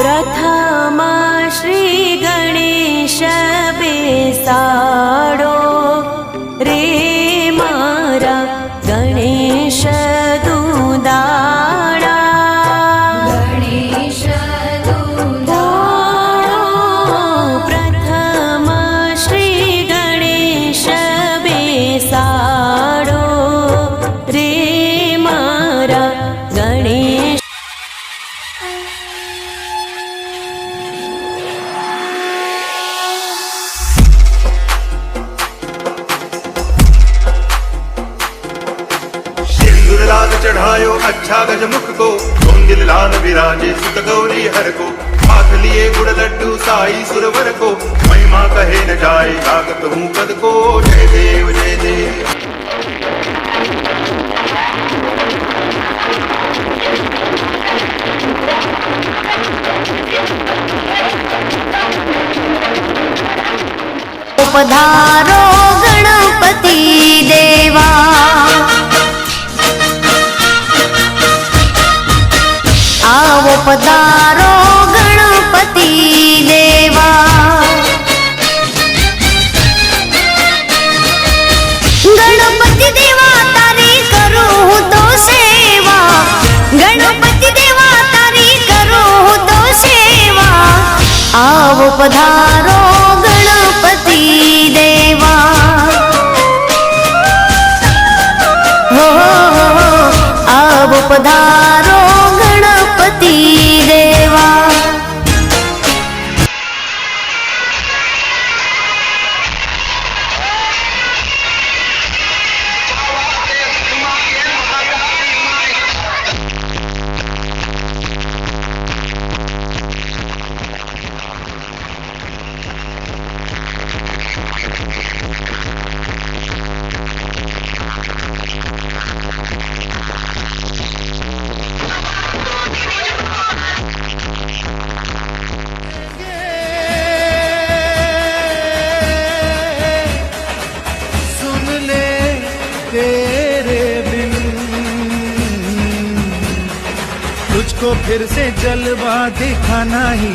प्रथमा श्री गणेश दुर्लाल चढ़ायो अच्छा गजमुख को। कुंदिल लाल विराजे, सुत गौरी हर को। हाथ लिए गुड़ लड्डू, साई सुरवर को। महिमा कहे न जाए लागत हूँ पद को। जय देव जय देव। पधारो આવો પધારો ગણપતિ દેવા. ગણપતિ દેવા, તારી કરું હું તો સેવા. ગણપતિ દેવા, તારી કરું હું તો સેવા. આવો પધારો ગણપતિ દેવા. આવો પધારો तेरे बिन। तुझको फिर से जलवा दिखाना ही